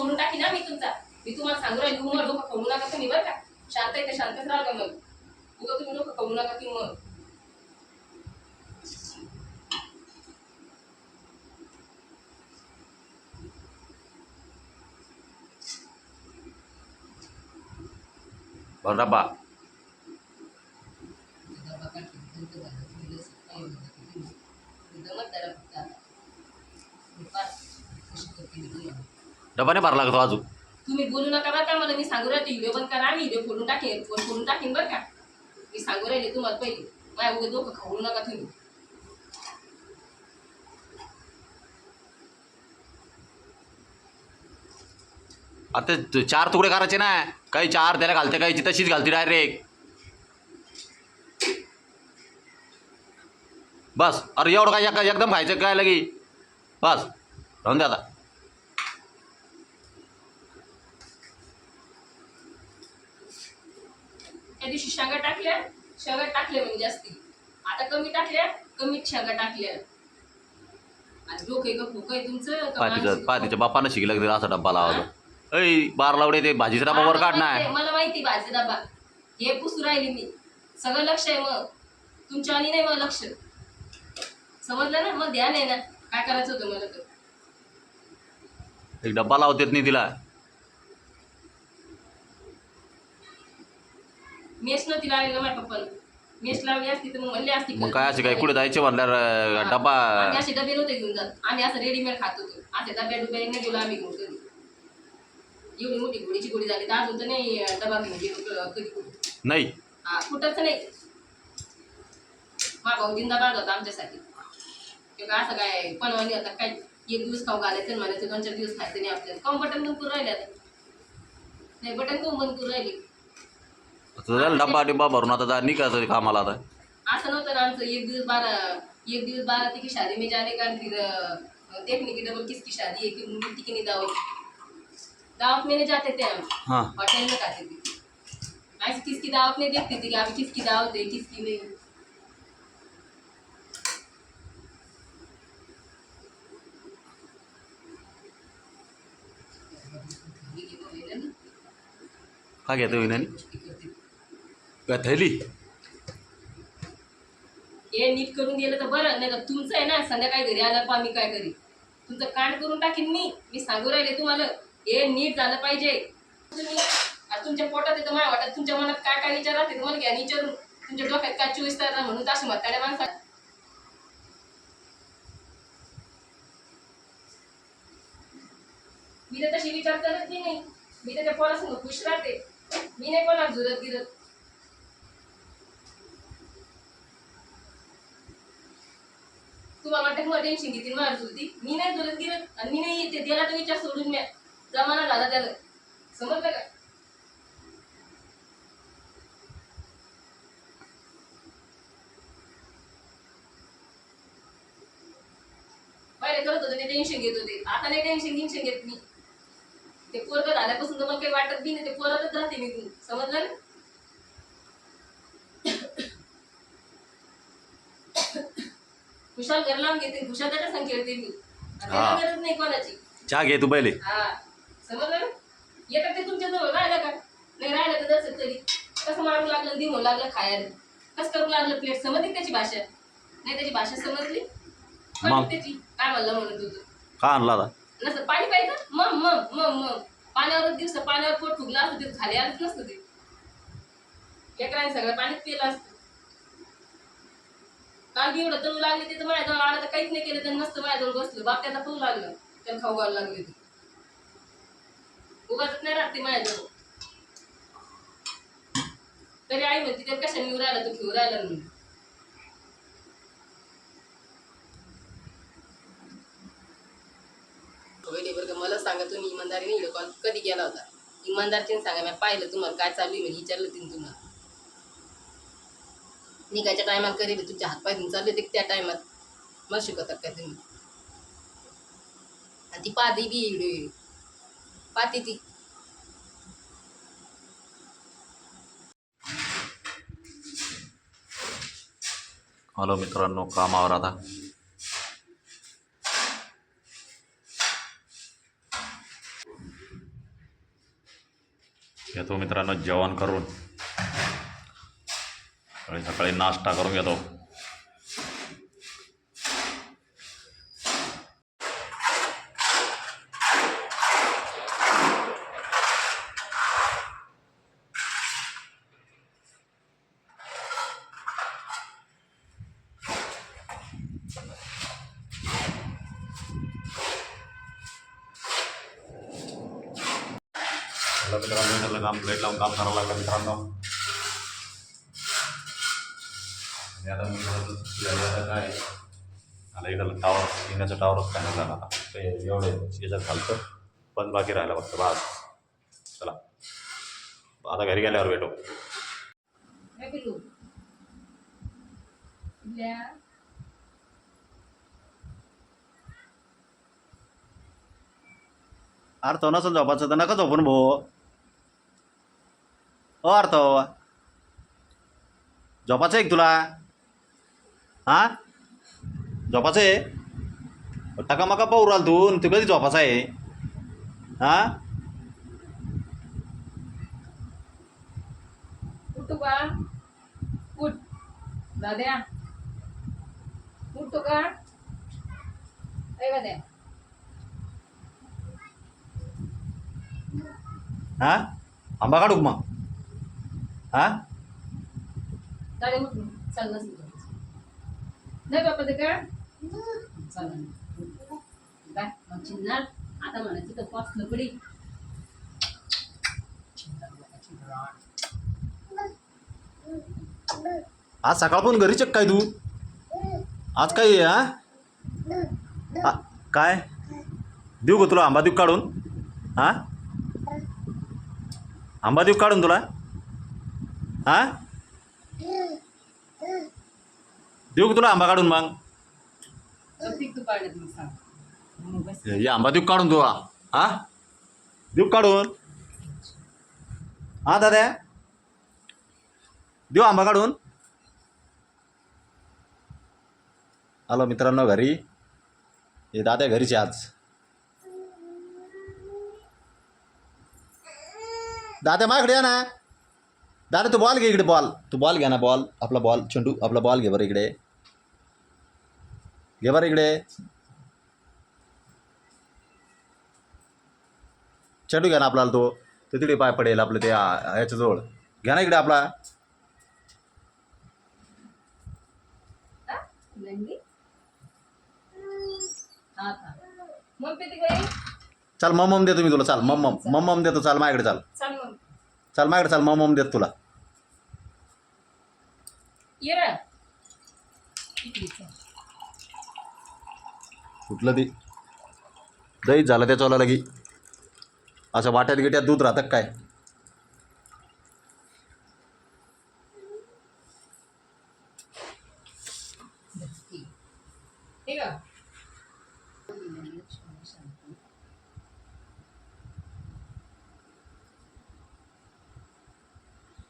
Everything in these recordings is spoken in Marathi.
खोलून टाकी ना मी तुमचा. मी तुम्हाला सांगू राहील उमर डोकं खोलू नका तुम्ही बरं का. शांत आहे तर शांतच राहा का मग? उगा तुम्ही डोकं खोलू नका की मग? बरं नाही भरला का तो अजून. तुम्ही बोलू नका बरं का मला मी सांगू राहिले व्हिडिओ बंद करा मी व्हिडिओ फोडून टाकेन फोन फोडून टाकेन बरं का. मी सांगू राहिले तुम्हाला पहिले. माझ्या उगा डोकं खवू नका तुम्ही. आता ते चार तुकडे करायचे ना काही चार त्याला घालते काही तशीच घालते डायरेक्ट बस अरे एवढं काय एका- एकदम खायचं काय लगी? बस राहून द्या आता. त्या दिवशी शेंगा टाकल्या. शेंगा टाकल्या म्हणजे जास्ती. आता कमी टाकल्या कमी शेंगा टाकल्या. आणि डोकं का फुक आहे. तुमचं का पातीचं माणसं? पातीच्या बापानं शिकलं की असा डब्बा लावायचा ऐ बार लावडे ते भाजीचा डब्बा वर मला काढ ना. माहिती आहे, मला माहिती भाजी डबा हे पुसू राहिली मी. सगळं लक्ष आहे मग. तुमच्या आणि नाही मग लक्ष. समजलं ना? मग ध्यान आहे ना. काय करायचं होतं मला तर? एक डब्बा लावतेत नाही तिला. मेस नव्हती लावली ना माझ्या पप्पानं मेस लावली असती तर मग म्हणली असती मग काय असे काय कुठे जायचे म्हणल्यावर आम्ही असे डबे नव्हते घेऊन जात. आम्ही असं रेडीमेड खात होतो. असे डब्या डुब्या नाही गेलो आम्ही घेऊन कधी एवढी मोठी गोडीची गोडी झाली तर अजून तर नाही डबा घेऊन गेलो कधी कुठे. नाही? हा कुठंच नाही. मा भाऊ जिंदाबाद होता आमच्यासाठी. काय असं काय पनवानी होता काय? एक दिवस खाऊ घालायचं म्हणायचं दोन चार दिवस खायचं नाही आपल्याला. काऊन बटन बंद करून राहिले आता नाही बटन काऊन बंद करून राहिले? झालं डब्बा डिब्बा भरून आता जा निघायचं कामाला आता. असं नव्हतं ना आमचं एक दिवस बारा एक दिवस बारा ती की शादी में जाने का फिर अ, देखने की डबल किसकी शादी है कि मिट्टी की नहीं दावत. दावत में नहीं जाते थे हम हाँ. होटल में खाते थे ऐसे किसकी दावत नहीं देखते थे कि अभी किसकी दावत है किसकी नहीं. काय घेतो विनानी काय थैली हे नीट करून दिलं तर बरं नाही तर तुमचं आहे ना संध्याकाळी घरी आलं पा मी काय करी तुमचं कांड करून टाकीन मी. मी सांगू राहिले तुम्हाला. हे नीट झालं पाहिजे. तुम्ही आता तुमच्या पोटात येतं माझ्या वाटत तुमच्या मनात काय काय विचार राहते तुम्हाला घ्या विचारून. तुमच्या डोक्यात काय चोवीस तास म्हणून अशी म्हाताड्या माणसा मी तर तशी विचार करत नाही. मी तर त्या पोरासंग खुश राहते. मी नाही कोणाला झुरत गिरत तुम्हाला वाटतं मला टेन्शन घेतील मला होती. मी नाही चुलत गिरत आणि मी नाही येते त्याला तो विचार सोडून मी जमाना झाला त्याला. समजलं का? पहिले करत होते ते टेन्शन घेत होते. आता नाही टेन्शन टेन्शन घेत मी. ते पोरग झाल्यापासून तर मला काही वाटत बी नाही ते पोरातच राहते मी. समजलं ना? खुशाल घर लावून घेते खुशाल त्याच्या संख्या खेळते मी. हा. गरज नाही कोणाची. चहा घे तू पहिले. हा. समजलं ना? येतात ते तुमच्या जवळ राहिलं का? नाही राहिलं तर जसं तरी. कसं मारू लागलं दिमू लागलं खायला. कसं करू लागलं प्लेट समजली त्याची भाषा? नाही त्याची भाषा समजली? मग? त्याची? काय म्हणलं म्हणत होतं. का आणला आता? नसतं पाणी प्यायचं? मग मग मग मग. पाण्यावर दिवस पाण्यावर पोट फुगलं असतं ते खाली आलंच नसतं ते. लेकरांनी सगळं पाणीच पिलं असतं. काल बी एवढं तळू लागले ते तर माझ्याजवळ आलं तर काहीच नाही केलं तर नसतं माझ्याजवळ बसलं. बाप त्याचा तळू लागलं त्याला खाऊ घालू लागले ते उगाच नाही राहते माझ्याजवळ. तरी आई म्हणते त्याला कशा निवड राहिला तू घेऊ राहिला म्हणून. का मला सांगा तुम्ही इमानदारीने व्हिडिओ कॉल कधी केला होता? इमानदारीने सांगा मी पाहिलं तुम्हाला काय चालू आहे विचारलं तिने तुम्हाला. निघायच्या टायमाला कधी तुमच्या हातपाय धुवून चालले ते त्या टायमात मला शिकवतात काय तुम्ही? आणि ती पाहते बी व्हिडिओ पाहते ती. हॅलो मित्रांनो कामावर आता. घेतो मित्रांनो जेवण करून. सकाळी सकाळी नाश्ता करून घेतो. मित्रांनो काम प्लेट लावून काम करावं लागलं मित्रांनो. आणि आता मी झाली आता काय मला इकडं टावर येण्याचं टावरच काय झाला आता. ते एवढे याच्यात घालतं. पण बाकी राहिला फक्त बस चला. आता घरी गेल्यावर भेटू. अर्थ नसेल झोपायचं तर नका झोपून भो हो अर्थ झोपाचं आहे का तुला? हां झोपाचं आहे टकामका पाहू राहिल तू आणि तू कधी झोपाचा आहे हां उठू का उठ दाद्या उठतो का ऐ दाद्या हां आंबा काढू का मग हां दाद्या उठ चाल नसेल नाही बापा ते का काय मग आता म्हणायचं तर पाच पडी आज सकाळपासून घरी चेक काय तू? आज काय आहे, हा? आ, काय? देऊ का तुला आंबा देऊ काढून? हां? आंबा देऊ काढून तुला? हां? देऊ का तुला आंबा काढून मग? तू हे आंबा देऊ काढून तुला हां? देऊ काढून? हां दादा? देऊ आंबा काढून? आलो मित्रांनो घरी. हे दादा घरीचे आज. दादा माझ्याकडे या ना. दादा तू बॉल घे इकडे बॉल तू बॉल घ्या ना बॉल आपला बॉल चेंडू आपला बॉल घे बरं इकडे. घे बरं इकडे. चेंडू घ्या ना आपल्याला तो. तो तिकडे पाय पडेल आपलं ते ह्याच्याजवळ याच्याजवळ. घ्या ना इकडे आपला. चाल मम देतो मी तुला. चाल मम मम. देतो. चाल माझ्याकडे चाल. चाल चाल माझ्याकडे चाल मम देतो तुला. कुठलं ती. दहीच झालं त्याच्यावाला लगी. असं वाट्यात गिट्यात दूध राहतं काय?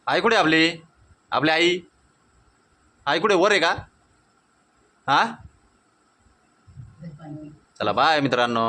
आई कुठे आपली? आपली आई? आई कुठे वर आहे का? हां? चला बाय मित्रांनो.